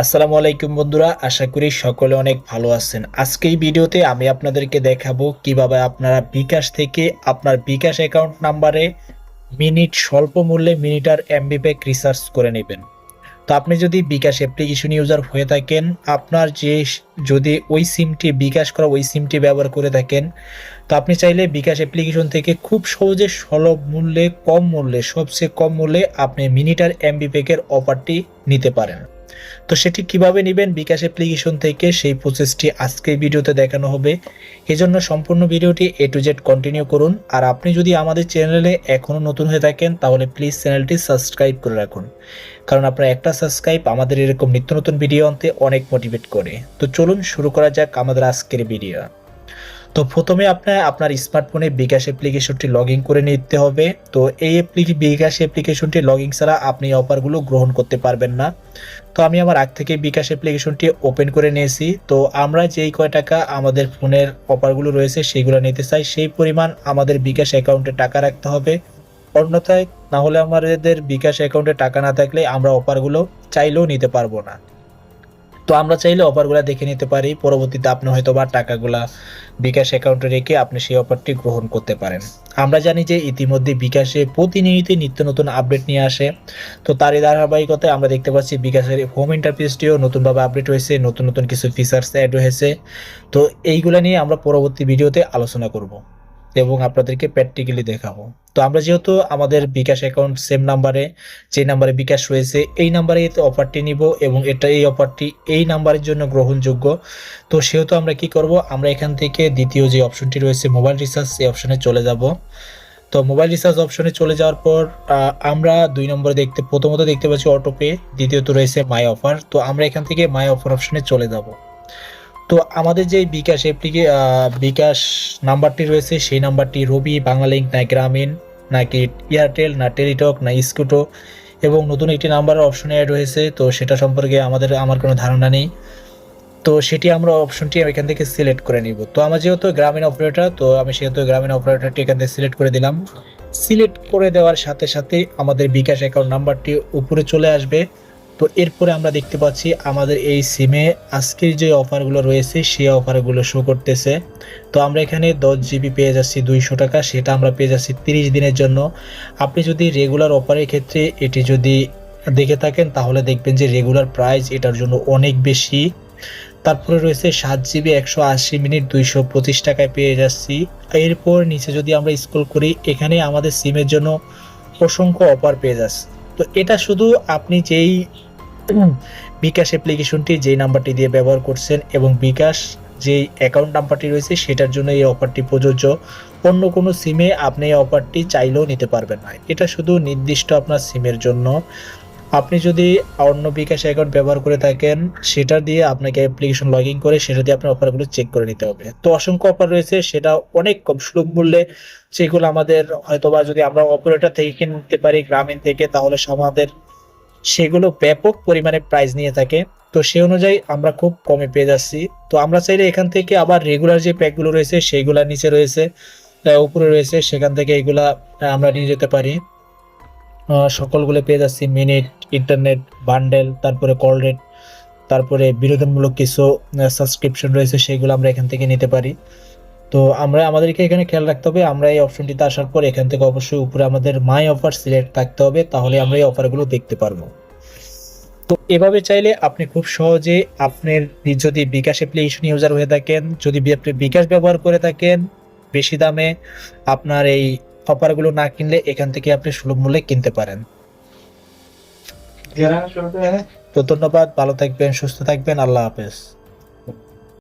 আসসালামু আলাইকুম বন্ধুরা, আশা করি সকলে অনেক ভালো আছেন। আজকে এই ভিডিওতে আমি আপনাদেরকে দেখাবো কীভাবে আপনারা বিকাশ থেকে আপনার বিকাশ অ্যাকাউন্ট নাম্বারে মিনিট স্বল্প মূল্যে মিনিটার এমবি প্যাক রিসার্চ করে নেবেন। তো আপনি যদি বিকাশ অ্যাপ্লিকেশন ইউজার হয়ে থাকেন, আপনার যে যদি ওই সিমটি বিকাশ করা ওই সিমটি ব্যবহার করে থাকেন, তো আপনি চাইলে বিকাশ অ্যাপ্লিকেশন থেকে খুব সহজে সুলভ মূল্যে, কম মূল্যে, সবচেয়ে কম মূল্যে আপনি মিনিটার এমবি প্যাকের অফারটি নিতে পারেন। তো সেটি কীভাবে নেবেন বিকাশ অ্যাপ্লিকেশন থেকে সেই প্রসেসটি আজকের ভিডিওতে দেখানো হবে। এজন্য সম্পূর্ণ ভিডিওটি এ টু জেড কন্টিনিউ করুন। আর আপনি যদি আমাদের চ্যানেলে এখনও নতুন হয়ে থাকেন, তাহলে প্লিজ চ্যানেলটি সাবস্ক্রাইব করে রাখুন। কারণ আপনার একটা সাবস্ক্রাইব আমাদের এরকম নিত্য নতুন ভিডিও আনতে অনেক মোটিভেট করে। তো চলুন শুরু করা যাক আমাদের আজকের ভিডিও তো প্রথমে আপনার আপনার স্মার্টফোনে বিকাশ অ্যাপ্লিকেশনটি লগ ইন করে নিতে হবে। তো এই বিকাশ অ্যাপ্লিকেশনটি লগ ইন ছাড়া আপনি অফারগুলো গ্রহণ করতে পারবেন না। তো আমি আমার আগ থেকে বিকাশ অ্যাপ্লিকেশনটি ওপেন করে নিয়েছি। তো আমরা যেই কয় টাকা আমাদের ফোনের অফারগুলো রয়েছে সেগুলো নিতে চাই, সেই পরিমাণ আমাদের বিকাশ অ্যাকাউন্টে টাকা রাখতে হবে। অন্যথায় না হলে আমাদের বিকাশ অ্যাকাউন্টে টাকা না থাকলে আমরা অফারগুলো চাইলেও নিতে পারব না। তো আমরা চাইলে অফারগুলো দেখে নিতে পারি। পরবর্তীতে আপনি হয়তো বা টাকাগুলা বিকাশ অ্যাকাউন্টে রেখে আপনি সেই অফারটি গ্রহণ করতে পারেন। আমরা জানি যে ইতিমধ্যে বিকাশে প্রতিনিয়ত নিত্য নতুন আপডেট নিয়ে আসে। তো তারই ধারাবাহিকতায় আমরা দেখতে পাচ্ছি বিকাশের হোম ইন্টারফেসটিও নতুনভাবে আপডেট হয়েছে, নতুন নতুন কিছু ফিচার্স অ্যাড হয়েছে। তো এইগুলো নিয়ে আমরা পরবর্তী ভিডিওতে আলোচনা করব। এবং আপনাদেরকে প্র্যাকটিক্যালি দেখাবো। তো আমরা যেহেতু আমাদের বিকাশ অ্যাকাউন্ট সেম নাম্বারে যে নাম্বারে বিকাশ রয়েছে, এই নাম্বারে অফারটি নিব এবং এটা, এই অফারটি এই নাম্বারের জন্য গ্রহণযোগ্য। তো সেহেতু আমরা কি করব, আমরা এখান থেকে দ্বিতীয় যে অপশনটি রয়েছে মোবাইল রিচার্জ এই অপশনে চলে যাব। তো মোবাইল রিচার্জ অপশনে চলে যাওয়ার পর আমরা দুই নম্বরে দেখতে, প্রথমত দেখতে পাচ্ছি অটোপে দ্বিতীয়ত রয়েছে মাই অফার তো আমরা এখান থেকে মাই অফার অপশনে চলে যাব। তো আমাদের যে বিকাশ অ্যাপ্লিকে বিকাশ নাম্বারটি রয়েছে, সেই নাম্বারটি রবি বাংলালিঙ্ক না গ্রামীণ, নাকি এয়ারটেল, না টেলিটক, না স্কুটো এবং নতুন একটি নাম্বারের অপশন অ্যাড হয়েছে তো সেটা সম্পর্কে আমাদের, আমার কোনো ধারণা নেই। তো সেটি আমরা অপশনটি আমি এখান থেকে সিলেক্ট করে নিব। তো আমার যেহেতু গ্রামীণ অপারেটর, তো আমি সেহেতু গ্রামীণ অপারেটরটি এখান থেকে সিলেক্ট করে দিলাম। সিলেক্ট করে দেওয়ার সাথে সাথে আমাদের বিকাশ অ্যাকাউন্ট নাম্বারটি উপরে চলে আসবে। তো এরপরে আমরা দেখতে পাচ্ছি আমাদের এই সিমে আজকের যে অফারগুলো রয়েছে, সেই অফারগুলো শো করতেছে। তো আমরা এখানে দশ জিবি পেয়ে যাচ্ছি দুইশো টাকা, সেটা আমরা পেয়ে যাচ্ছি তিরিশ দিনের জন্য। আপনি যদি রেগুলার অফারের ক্ষেত্রে এটি যদি দেখে থাকেন, তাহলে দেখবেন যে রেগুলার প্রাইস এটার জন্য অনেক বেশি। তারপরে রয়েছে সাত জিবি একশো আশি মিনিট, দুইশো পঁচিশ টাকায় পেয়ে যাচ্ছি। এরপর নিচে যদি আমরা স্ক্রল করি, এখানে আমাদের সিমের জন্য অসংখ্য অফার পেয়ে যাচ্ছে। তো এটা শুধু আপনি যেই বিকাশ অ্যাপ্লিকেশনটি যেই নাম্বারটি দিয়ে ব্যবহার করছেন এবং বিকাশ যেই অ্যাকাউন্ট নাম্বারটি রয়েছে সেটার জন্য এই অফারটি প্রযোজ্য। অন্য কোনো সিমে আপনি এই অফারটি চাইলেও নিতে পারবেন না। এটা শুধু নির্দিষ্ট আপনার সিমের জন্য। আপনি যদি অন্য বিকাশ অ্যাকাউন্ট ব্যবহার করে থাকেন, সেটা দিয়ে আপনাকে অ্যাপ্লিকেশন লগ ইন করে সেটা দিয়ে আপনার অফারগুলো চেক করে নিতে হবে। তো অসংখ্য অফার রয়েছে, সেটা অনেক কম সুলভ মূল্যে। সেগুলো আমাদের হয়তোবা যদি আমরা অপারেটর থেকে কিনতে পারি, গ্রামীণ থেকে, তাহলে আমাদের সেগুলো ব্যাপক পরিমাণে প্রাইস নিয়ে থাকে। তো সেই অনুযায়ী আমরা খুব কমে পেয়ে যাচ্ছি। তো আমরা চাইলে এখান থেকে আবার রেগুলার যে প্যাকগুলো রয়েছে সেইগুলা নিচে রয়েছে উপরে রয়েছে, সেখান থেকে এগুলা আমরা নিয়ে যেতে পারি। সকলগুলো পেয়ে যাচ্ছি। মিনিট ইন্টারনেট বান্ডেল তারপরে কল রেট তারপরে বিনোদনমূলক কিছু সাবস্ক্রিপশন রয়েছে, সেগুলো আমরা এখান থেকে নিতে পারি। তো আমরা আমাদেরকে এখানে খেয়াল রাখতে হবে আমরা এই অপশনটিতে আসার পর এখান থেকে অবশ্যই উপরে আমাদের মাই অফার সিলেক্ট থাকতে হবে তাহলে আমরা এই অফারগুলো দেখতে পারব। তো এভাবে চাইলে আপনি খুব সহজে আপনার যদি বিকাশ অ্যাপ্লিকেশন ইউজার হয়ে থাকেন যদি আপনি বিকাশ ব্যবহার করে থাকেন বেশি দামে আপনার এই অফারগুলো না কিনলে এখান থেকে আপনি সুলভ মূল্যে কিনতে পারেন। তো ধন্যবাদ ভালো থাকবেন সুস্থ থাকবেন আল্লাহ হাফেজ।